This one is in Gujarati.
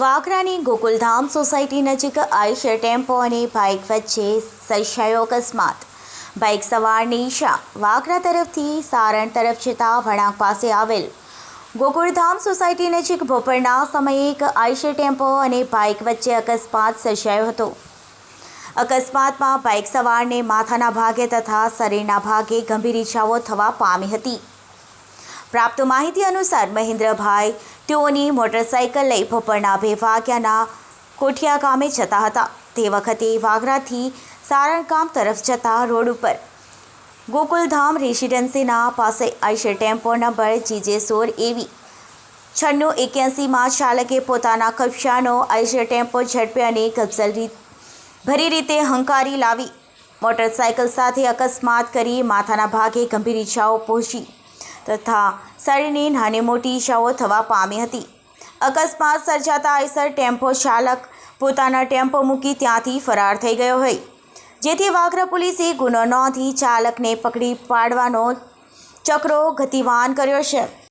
વાગરાની ગોકુલધામ સોસાયટી નજીક આઈશર ટેમ્પો અને બાઇક વચ્ચે સર્જાયો અકસ્માત. બાઇક સવાર નિશા વાગરા તરફથી સારણ તરફ જતા વળાંક પાસે આવેલ ગોકુળધામ સોસાયટી નજીક બપોરના સમયે એક આઈશર ટેમ્પો અને બાઇક વચ્ચે અકસ્માત સર્જાયો હતો. અકસ્માતમાં બાઇક સવારને માથાના ભાગે તથા શરીરના ભાગે ગંભીર ઇજાઓ થવા પામી હતી. પ્રાપ્ત માહિતી અનુસાર મહેન્દ્રભાઈ તેઓની મોટરસાઇકલ લઈ બપોરના બે વાગ્યાના કોઠિયા ગામે જતા હતા. તે વખતે વાગરાથી સારણગામ તરફ જતા રોડ ઉપર ગોકુલધામ રેસિડેન્સીના પાસે આઈશે ટેમ્પો નંબર જીજે સોર એવી છન્નું એક્યાસીમાં ચાલકે પોતાના કબજાનો આઈશે ટેમ્પો ઝડપે અને રીત ભરી રીતે હંકારી લાવી. મોટરસાયકલ સાથે અકસ્માત કરી માથાના ભાગે ગંભીર ઈજાઓ પહોંચી. તથા શરીરની નાની મોટી ઈજાઓ થવા પામી હતી. અકસ્માત સર્જાતા આઈસર ટેમ્પો ચાલક પોતાના ટેમ્પો મૂકી ત્યાંથી ફરાર થઈ ગયો હોય. જેથી વાગરા પોલીસે ગુનો નોંધી ચાલકને પકડી પાડવાનો ચક્રો ગતિવાન કર્યો છે.